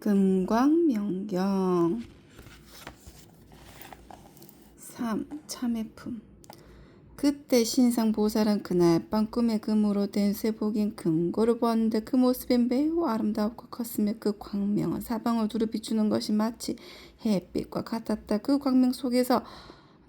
금광명경 3. 참외품 그때 신상보살은 그날 밤 꿈에 금으로 된 쇠복인 금고를 보았는데 그 모습이 매우 아름다웠고 컸으며 그 광명은 사방을 두루 비추는 것이 마치 햇빛과 같았다. 그 광명 속에서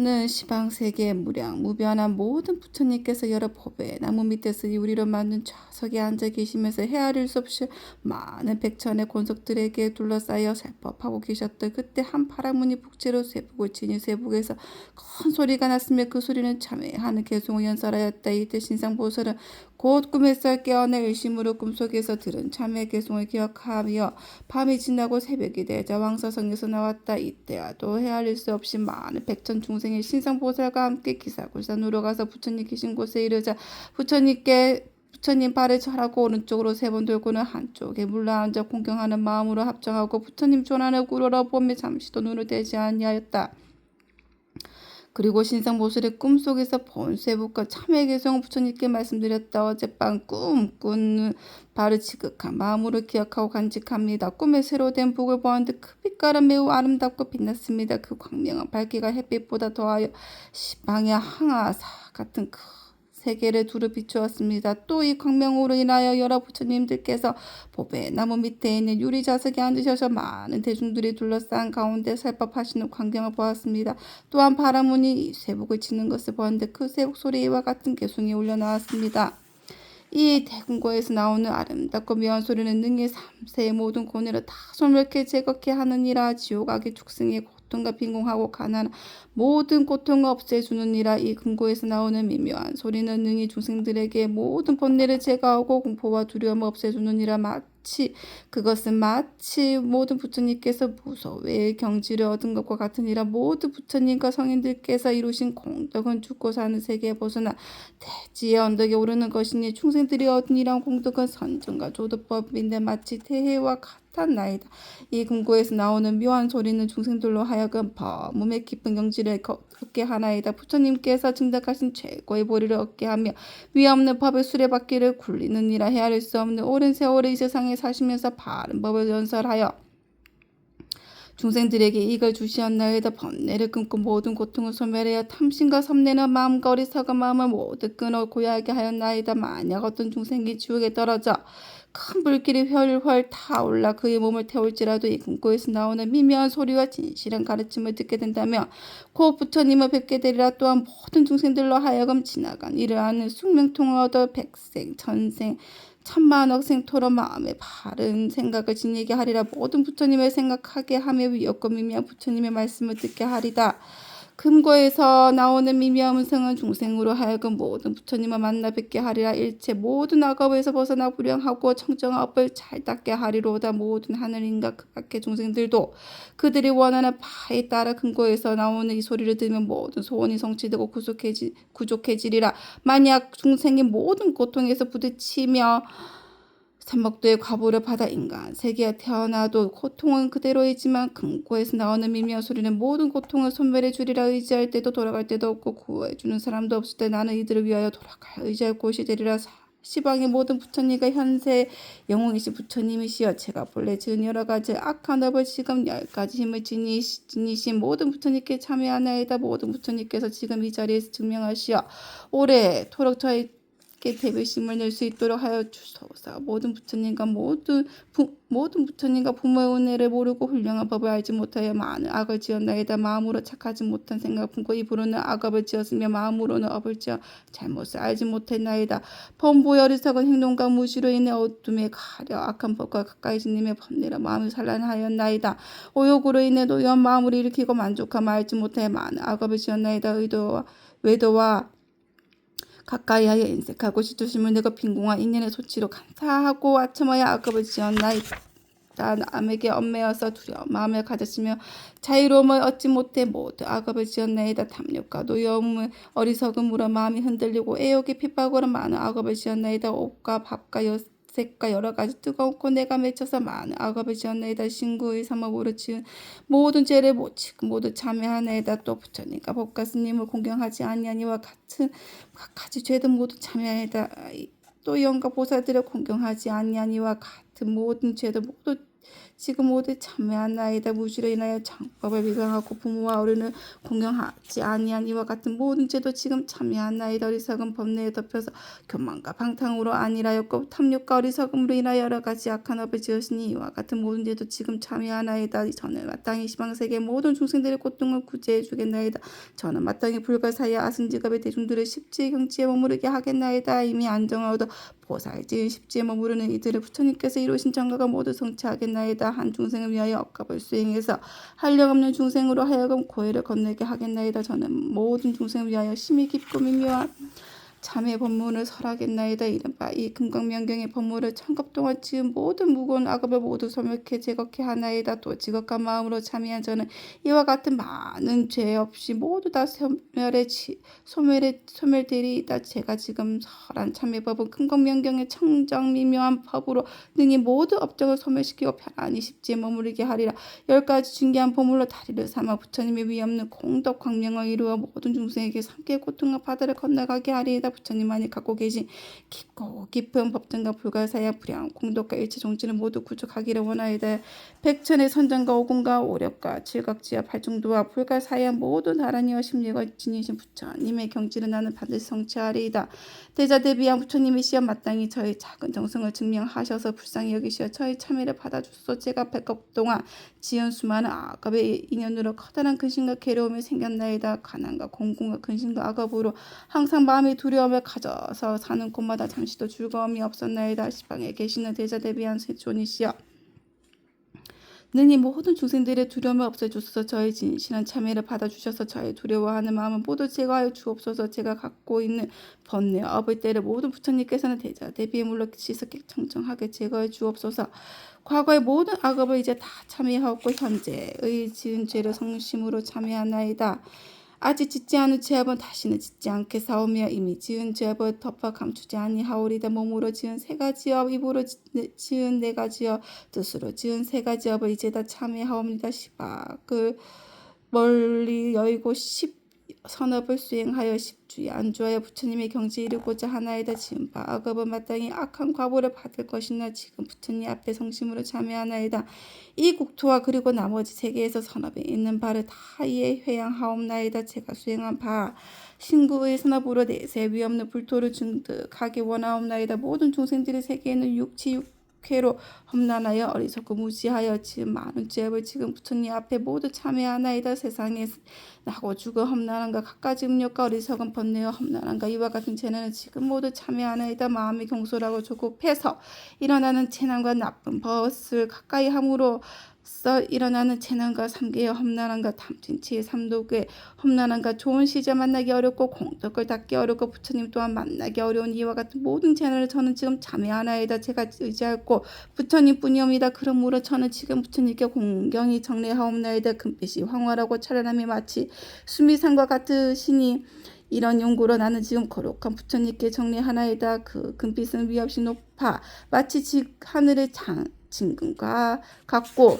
는 시방세계의 무량 무변한 모든 부처님께서 여러 법의 나무 밑에서 유리로 만든 좌석에 앉아 계시면서 헤아릴 수 없이 많은 백천의 권석들에게 둘러싸여 살법하고 계셨다. 그때 한 파라문이 북제로 쇠북을 치니 쇠북에서 큰 소리가 났으며 그 소리는 참회하는 개송을 연설하였다. 이때 신상보살은 곧 꿈에서 깨어나 일심으로 꿈속에서 들은 참회 개송을 기억하며 밤이 지나고 새벽이 되자 왕사성에서 나왔다. 이때와도 헤아릴 수 없이 많은 백천 중생의 신상보살과 함께 기사굴산으로 가서 부처님 계신 곳에 이르자 부처님께 부처님 발을 절하고 오른쪽으로 세 번 돌고는 한쪽에 물러앉아 공경하는 마음으로 합정하고 부처님 조난을 꾸러러 보며 잠시도 눈을 떼지 아니하였다. 그리고 신상보살의 꿈속에서 본 쇠북과 참회 개성 부처님께 말씀드렸다. 어젯밤 꿈 꾸는 바로 지극한 마음으로 기억하고 간직합니다. 꿈에 새로 된 북을 보았는데 그 빛깔은 매우 아름답고 빛났습니다. 그 광명은 밝기가 햇빛보다 더하여 시방의 항아사 같은 큰 세계를 두루 비추었습니다. 또 이 광명으로 인하여 여러 부처님들께서 보배 나무 밑에 있는 유리 좌석에 앉으셔서 많은 대중들이 둘러싼 가운데 살법하시는 광경을 보았습니다. 또한 바라문이 이 쇠북을 치는 것을 보았는데 그 쇠북 소리와 같은 개송이 울려 나왔습니다. 이 대궁고에서 나오는 아름답고 묘한 소리는 능히 삼세의 모든 고뇌를 다 소멸케 제거케 하느니라 지옥악의 축생의 고통과 빈공하고 가난 모든 고통을 없애주느니라. 이 금고에서 나오는 미묘한 소리는 능히 중생들에게 모든 번뇌를 제거하고 공포와 두려움을 없애주느니라 마치 그것은 마치 모든 부처님께서 무서워의 경지를 얻은 것과 같으니라 모든 부처님과 성인들께서 이루신 공덕은 죽고 사는 세계에 벗어나 대지의 언덕에 오르는 것이니 중생들이 얻은 이런 공덕은 선정과 조도법인데 마치 태해와 같았나이다. 이 금고에서 나오는 묘한 소리는 중생들로 하여금 범음의 깊은 경지를 얻게 하나이다. 부처님께서 증득하신 최고의 보리를 얻게 하며 위없는 법의 수레바퀴를 굴리느니라 헤아릴 수 없는 오랜 세월을 이 세상에 사시면서 바른 법을 연설하여 중생들에게 이걸 주시었나이다. 번뇌를 끊고 모든 고통을 소멸하여 탐심과 섬내는 마음과 어리석은 마음을 모두 끊어 고야하게 하였나이다. 만약 어떤 중생이 지옥에 떨어져 큰 불길이 훨훨 타올라 그의 몸을 태울지라도 이 금고에서 나오는 미묘한 소리와 진실한 가르침을 듣게 된다면 곧 부처님을 뵙게 되리라 또한 모든 중생들로 하여금 지나간 숙명통을 얻어 백생 천생 천만억 생토로 마음에 바른 생각을 지니게 하리라 모든 부처님을 생각하게 하며 위협과 미미한 부처님의 말씀을 듣게 하리다. 금고에서 나오는 미미한 음성은 중생으로 하여금 모든 부처님을 만나 뵙게 하리라. 일체 모든 악업에서 벗어나 불량하고 청정한 업을 잘 닦게 하리로다. 모든 하늘인가 그 밖의 중생들도 그들이 원하는 바에 따라 금고에서 나오는 이 소리를 들으면 모든 소원이 성취되고 구속해지, 구족해지리라. 만약 중생이 모든 고통에서 부딪히며 삼목도의 과부를 받아 인간 세계에 태어나도 고통은 그대로이지만 금고에서 나오는 미미한 소리는 모든 고통을 소멸해 주리라 의지할 때도 돌아갈 때도 없고 구해 주는 사람도 없을 때 나는 이들을 위하여 돌아갈 의지할 곳이 되리라 시방의 모든 부처님과 현세 영웅이시 부처님이시여 제가 본래 지은 여러 가지 악한 업을 지금 열 가지 힘을 지니시, 지니신 모든 부처님께 참여하나이다. 모든 부처님께서 지금 이 자리에서 증명하시어 오래토록 저희 께 대비심을 낼 수 있도록 하여 주소서. 모든 부처님과 모든 부, 모든 부처님과 부모의 은혜를 모르고 훌륭한 법을 알지 못하여 많은 악을 지었나이다. 마음으로 착하지 못한 생각 품고 입으로는 악업을 지었으며 마음으로는 업을 지어 잘못을 알지 못했나이다. 범보의 어리석은 행동과 무시로 인해 어둠에 가려 악한 법과 가까이 지님의 번뇌로 마음이 산란하였나이다. 오욕으로 인해 노여운 마음을 일으키고 만족함을 알지 못하여 많은 악업을 지었나이다. 의도와 외도와 가까이 하여 인색하고 시투심을 내고 빈공한 인연의 소치로 감사하고 아첨하여 악업을 지었나이다. 남에게 얽매여서 두려운 마음을 가졌으며 자유로움을 얻지 못해 모두 악업을 지었나이다. 탐욕과 노여움을 어리석음으로 마음이 흔들리고 애욕의 핍박으로 많은 악업을 지었나이다. 옷과 밥과 여, 색과 여러 가지 뜨거운 고뇌가 맺혀서 많은 악업을 지었나이다. 신구의 삼업으로 지은 모든 죄를 못 지고 모두 참여하나이다. 또 부처님과 법가 스님을 공경하지 아니하니와 같은 각가지 죄도 모두 참여하나이다. 또 영가 보살들을 공경하지 아니하니와 같은 모든 죄도 모두 지금 모두 참여하나이다 무주로 인하여 장법을 비방하고 부모와 어른을 공경하지 아니한 이와 같은 모든 죄도 지금 참여하나이다 어리석은 법내에 덮여서 교만과 방탕으로 아니라였고 탐욕과 어리석음으로 인하여 여러 가지 악한 업을 지으시니 이와 같은 모든 죄도 지금 참여하나이다. 저는 마땅히 시방세계 모든 중생들의 고통을 구제해 주겠나이다. 저는 마땅히 불가사의 아승직업의 대중들을 십지의 경지에 머무르게 하겠나이다. 이미 얻어 보살 지은 십지에 머무르는 이들을 부처님께서 이루신 정가가 모두 성취하겠나이다. 한 중생을 위하여 억압을 수행해서 한량없는 중생으로 하여금 고해를 건너게 하겠나이다. 저는 모든 중생을 위하여 심히 미묘한 참의 법문을 설하겠나이다 이른바 이 금강명경의 법문을 천급 동안 지은 모든 무거운 악업을 모두 소멸케 제거케 하나이다. 또 지극한 마음으로 참여한 저는 이와 같은 많은 죄 없이 모두 다 소멸에 치, 소멸에 소멸되리이다. 제가 지금 설한 참의 법은 금강명경의 청정 미묘한 법으로 능히 모두 업적을 소멸시키고 편안히 십지에 머무르게 하리라. 열 가지 중요한 보물로 다리를 삼아 부처님의 위없는 공덕 광명을 이루어 모든 중생에게 삼계 고통과 바다를 건너가게 하리이다 부처님만이 갖고 계신 깊고 깊은 법등과 불가사야 불량 공덕과 일체 종지를 모두 구축하기를 원하이다. 백천의 선정과 오공과 오력과 칠각지와 팔중도와 불가사야 모든 나라니와 심리가 지니신 부처님의 경지를 나는 반드시 성취하리이다. 대자 대비한 부처님이시여 마땅히 저의 작은 정성을 증명하셔서 불쌍히 여기시어 저의 참여를 받아주소서. 제가 백업 동안 지은 수많은 악업의 인연으로 커다란 근심과 괴로움이 생겼나이다. 가난과 공공과 근심과 악업으로 항상 마음의 두려 움을 가져서 사는 곳마다 잠시도 즐거움이 없었나이다. 시방에 계시는 대자 대비한 세존이시여. 능히 모든 중생들의 두려움을 없애주소서. 저의 진실한 참회를 받아주셔서 저의 두려워하는 마음을 모두 제거하여 주옵소서. 제가 갖고 있는 번뇌 업의 때를 모든 부처님께서는 대자 대비에 물러 시석게 청청하게 제거해 주옵소서. 과거의 모든 악업을 이제 다 참회하옵고 현재의 지은 죄를 성심으로 참회하나이다 아직 짓지 않은 죄업은 다시는 짓지 않게 사오며 이미 지은 죄업을 덮어 감추지 아니하오리다. 몸으로 지은 세 가지 업 입으로 지은 네 가지 업 뜻으로 지은 세 가지 업을 이제 다 참회하옵니다. 시박을 멀리 여의고 십 선업을 수행하여 십주에 안주하여 부처님의 경지에 이르고자 하나이다 지은 바 악업은 마땅히 악한 과보를 받을 것이나 지금 부처님 앞에 성심으로 참여하나이다. 이 국토와 그리고 나머지 세계에서 선업에 있는 바를 다 이에 회양하옵나이다. 제가 수행한 바 신구의 선업으로 내세 위없는 불토를 증득하기 원하옵나이다. 모든 중생들의 세계에는 육치 육 쾌로 험난하여 어리석고 무지하여 지금 많은 죄업을 지금 부처님 앞에 모두 참여하나이다 세상에. 나고 죽어 험난한가 갖가지 음력과 어리석은 번뇌와 험난한가 이와 같은 재난은 지금 모두 참여하나이다 마음이 경솔하고 조급해서 일어나는 재난과 나쁜 벗을 가까이 함으로 써 일어나는 재난과 삼계의 험난함과 탐진치의 삼독의 험난함과 좋은 시절 만나기 어렵고 공덕을 닦기 어렵고 부처님 또한 만나기 어려운 이와 같은 모든 재난을 저는 지금 자매 하나이다 제가 의지하고 부처님뿐이옵니다 그러므로 저는 지금 부처님께 공경이 정례하옵나이다 금빛이 황홀하고 찬란함이 마치 수미산과 같으시니 이런 용구로 나는 지금 거룩한 부처님께 정리 하나이다. 그 금빛은 위없이 높아 마치 지 하늘의 장, 진금과 같고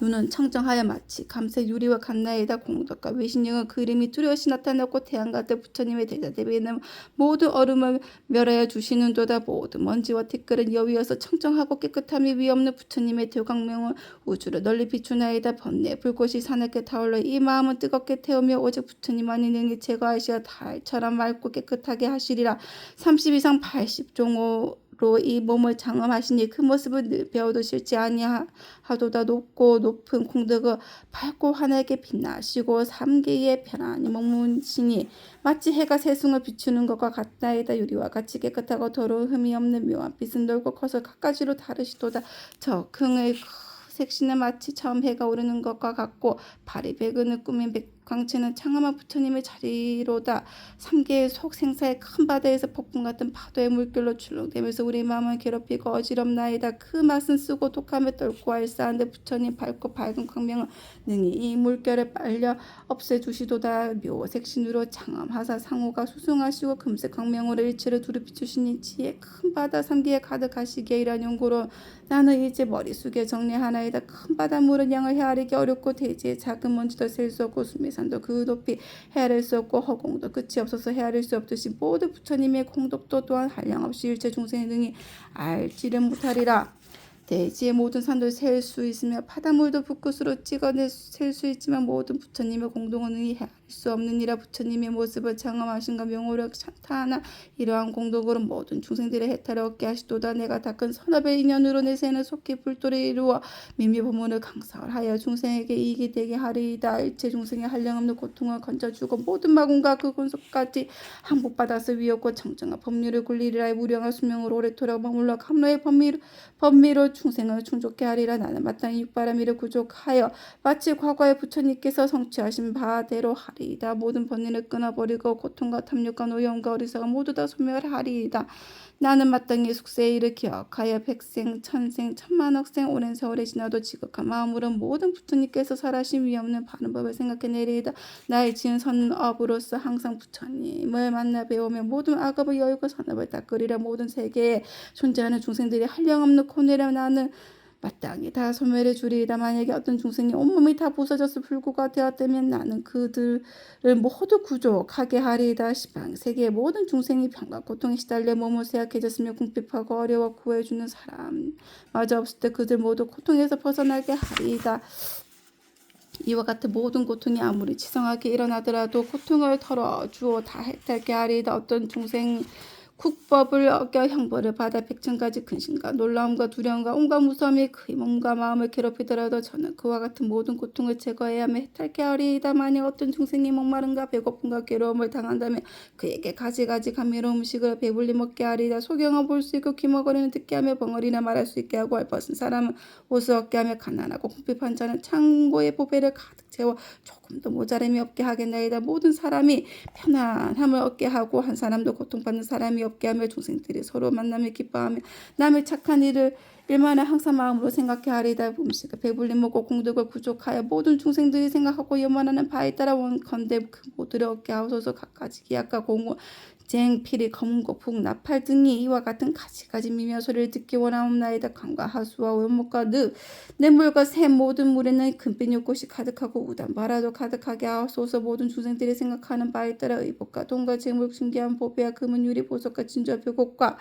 눈은 청정하여 마치 감새 유리와 같나이다 공덕과 외신령은 그림이 뚜렷이 나타났고 태양같은 부처님의 대자대비에는 모두 얼음을 멸하여 주시는 도다. 모든 먼지와 티끌은 여위여서 청정하고 깨끗함이 위없는 부처님의 대광명은 우주를 널리 비추나이다. 번뇌 불꽃이 사납게 타올라 이 마음은 뜨겁게 태우며 오직 부처님만이 능히 제거하시어 달처럼 맑고 깨끗하게 하시리라. 30 이상 80종호 로이 몸을 장엄하시니 그 모습을 늘 배워도 싫지 아니하도다 높고 높은 공덕을 밝고 환하게 빛나시고 삼계에 편안히 머무시니 마치 해가 세승을 비추는 것과 같나이다. 유리와 같이 깨끗하고 더러운 흠이 없는 묘한 빛은 넓고 커서 각가지로 다르시도다. 저 흥의 색신은 마치 처음 해가 오르는 것과 같고 발이 백은을 꾸민 백 광채는 창암한 부처님의 자리로다. 삼계의 속 생사의 큰 바다에서 폭풍 같은 파도의 물결로 출렁대면서 우리 마음을 괴롭히고 어지럽나이다. 그 맛은 쓰고 독함에 떨고 알싸한데 부처님 밝고 밝은 광명은 능히 이 물결을 빨려 없애주시도다. 묘색신으로 장암하사 상호가 수승하시고 금색 광명으로 일체를 두루 비추시니 지혜 큰 바다 삼계에 가득하시기에 이란 용고로 나는 이제 머리 숙여 정리하나이다. 큰 바닷물은 양을 헤아리기 어렵고 대지의 작은 먼지도 셀 수 없고 숨이 산도 그 높이 헤아릴 수 없고 허공도 끝이 없어서 헤아릴 수 없듯이 모두 부처님의 공덕도 또한 한량없이 일체 중생의 능히 알지를 못하리라. 대지의 모든 산도 셀 수 있으며 바닷물도 붓굿으로 찍어낼 셀수 있지만 모든 부처님의 공동은 이해할 수 없느니라 부처님의 모습을 장엄하신가 명호력 찬타하나 이러한 공덕으로 모든 중생들의 해탈을 얻게 하시도다. 내가 닦은 선업의 인연으로 내 새는 속히 불도를 이루어 미미보문을 강설하여 중생에게 이익이 되게 하리이다. 일체 중생의 한량없는 고통을 건져주고 모든 마군과 그 군속까지 항복받아서 위협고 청정한 법률을 굴리리라. 무량한 수명으로 오래도록 머물러 감로의 법미로, 법미로 중생을 충족케 하리라. 나는 마땅히 육바라미를 구족하여 마치 과거의 부처님께서 성취하신 바대로 하 리이다. 모든 번뇌를 끊어버리고 고통과 탐욕과 노여움과 어리석음 모두 다 소멸하리이다. 나는 마땅히 숙세의 일을 기억하여 백생, 천생, 천만억생 오랜 세월이 지나도 지극한 마음으로 모든 부처님께서 설하신 위없는 바른 법을 생각해내리이다. 나의 지은 선업으로서 항상 부처님을 만나 배우며 모든 악업을 여의고 선업을 닦으리라. 모든 세계에 존재하는 중생들이 한량없는 고뇌를 나는 마땅히 다 소멸해 주리이다. 만약에 어떤 중생이 온몸이 다 부서져서 불구가 되었다면 나는 그들을 모두 구족하게 하리이다. 시방 세계의 모든 중생이 병과 고통에 시달려 몸을 쇠약해졌으며 궁핍하고 어려워 구해주는 사람 마저 없을 때 그들 모두 고통에서 벗어나게 하리이다. 이와 같은 모든 고통이 아무리 치성하게 일어나더라도 고통을 털어주어 다 해탈게 하리이다. 어떤 중생 국법을 어겨 형벌을 받아 백천가지 근심과 놀라움과 두려움과 온갖 무서움이 그의 몸과 마음을 괴롭히더라도 저는 그와 같은 모든 고통을 제거해야만 해탈게 하리이다. 만약 어떤 중생이 목마름과 배고픔과 괴로움을 당한다면 그에게 가지가지 감미로운 음식을 배불리 먹게 하리이다. 소경을 볼 수 있고 귀머거리는 듣게 하며 벙어리나 말할 수 있게 하고 헐벗은 사람은 옷을 얻게 하며 가난하고 궁핍한 자는 창고에 보배를 가득 채워 조금도 모자람이 없게 하겠나이다. 모든 사람이 편안함을 얻게 하고 한 사람도 고통받는 사람이 없게 하며 중생들이 서로 만남을 기뻐하며 남의 착한 일을 일만을 항상 마음으로 생각해 하리다 음식을 배불리 먹고 공덕을 부족하여 모든 중생들이 생각하고 염원하는 바에 따라 원컨대 그 모두를 얻게 하소서. 각가지 기약과 공고 쟁, 피리, 검은고, 북, 나팔 등이 이와 같은 가지가지 미묘 소리를 듣기 원하옵나이다. 강과 하수와 원목과 늪, 냇물과 새 모든 물에는 금빛 요꽃이 가득하고 우단 바라도 가득하게 하소서. 모든 중생들이 생각하는 바에 따라 의복과 돈과 재물, 신기한 보배와 금은 유리, 보석과 진주와 벽곡과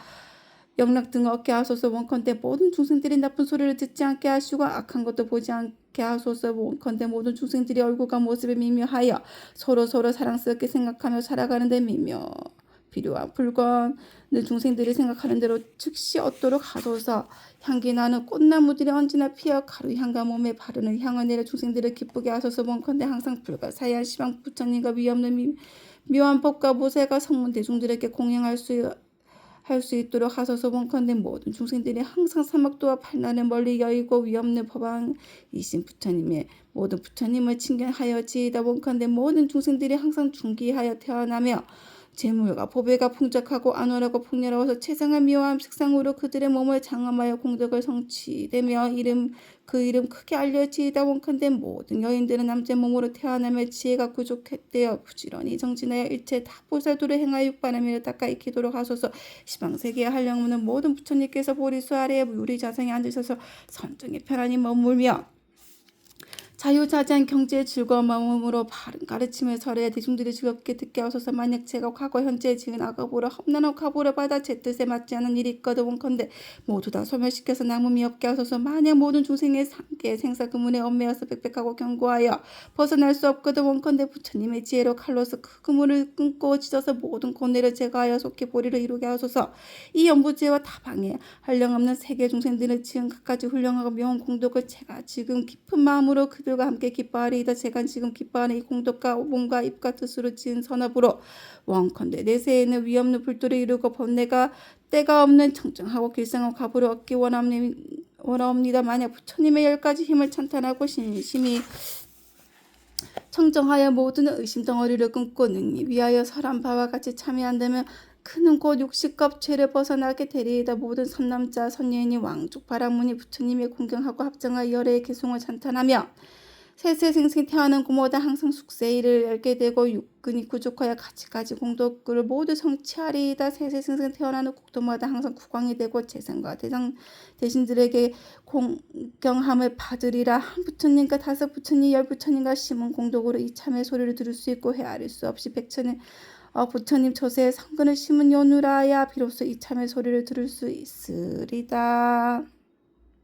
영락 등을 얻게 하소서. 원컨대 모든 중생들이 나쁜 소리를 듣지 않게 하시고 악한 것도 보지 않게 하소서. 원컨대 모든 중생들이 얼굴과 모습을 미묘하여 서로 서로 사랑스럽게 생각하며 살아가는데 미묘 필요한 물건을 중생들이 생각하는 대로 즉시 얻도록 하소서. 향기 나는 꽃나무들이 언제나 피어 가루 향과 몸에 바르는 향을 내려 중생들을 기쁘게 하소서. 원컨대 항상 불가사의한 시방 부처님과 위없는 미, 묘한 법과 모세가 성문 대중들에게 공양할 수 할수 있도록 하소서. 원컨대 모든 중생들이 항상 사막도와 팔난을 멀리 여의고 위없는 법왕이신 부처님의 모든 부처님을 칭견하여 지이다. 원컨대 모든 중생들이 항상 중기하여 태어나며 재물과 보배가 풍족하고 안월하고 풍요로워서 최상한 미화함 색상으로 그들의 몸을 장엄하여 공덕을 성취되며 이름 그 이름 크게 알려지이다 원컨대 모든 여인들은 남자 몸으로 태어나며 지혜가 부족했대요. 부지런히 정진하여 일체 다 보살도를 행하여 육바람이를 닦아 익히도록 하소서. 시방세계의 한량무는 모든 부처님께서 보리수 아래에 유리 자상에 앉으셔서 선정에 편안히 머물며 자유자재한 경제의 즐거운 마음으로 바른 가르침을 설해 대중들이 즐겁게 듣게 하소서. 만약 제가 과거 현재 지은 악업으로 험난한 과보를 받아 제 뜻에 맞지 않은 일이 있거든 원컨대 모두 다 소멸시켜서 남음이 없게 하소서. 만약 모든 중생의 상계 생사 그문에 얽매여서 빽빽하고 경고하여 벗어날 수 없거든 원컨대 부처님의 지혜로 칼로서 그 그문을 끊고 찢어서 모든 고뇌를 제거하여 속히 보리를 이루게 하소서. 이 연부지혜와 다방에 한량없는 세계 중생들을 지은 갖가지 훌륭하고 묘한 공덕을 제가 지금 깊은 마음으로 그들 그들과 함께 기뻐하리이다. 제가 지금 기뻐하는 이 공덕과 몸과 입과 뜻으로 지은 선업으로 원컨대 내세에는 위없는 불도를 이루고 번뇌가 때가 없는 청정하고 길상한 과부를 얻기 원합니다. 만약 부처님의 열 가지 힘을 찬탄하고 신심히 청정하여 모든 의심 덩어리를 끊고 능히 위하여 설한 바와 같이 참여한다면 그는 곧 육식급 죄를 벗어나게 되리이다. 모든 선남자 선예인이 왕족 바라문이 부처님의 공경하고 합정하여 열의 개송을 찬탄하며 세세 생생 태어난 고모다 항상 숙세일을 알게 되고 육근이 부족하여 가지가지 공덕을 모두 성취하리이다. 세세 생생 태어나는 국도마다 항상 국왕이 되고 재상과 대상 대신들에게 공경함을 받으리라. 한 부처님과 다섯 부처님, 열 부처님과 심은 공덕으로 이 참의 소리를 들을 수 있고 헤아릴 수 없이 백천의 어, 부처님 저세에 상근을 심은 연우라야 비로소 이 참의 소리를 들을 수 있으리다.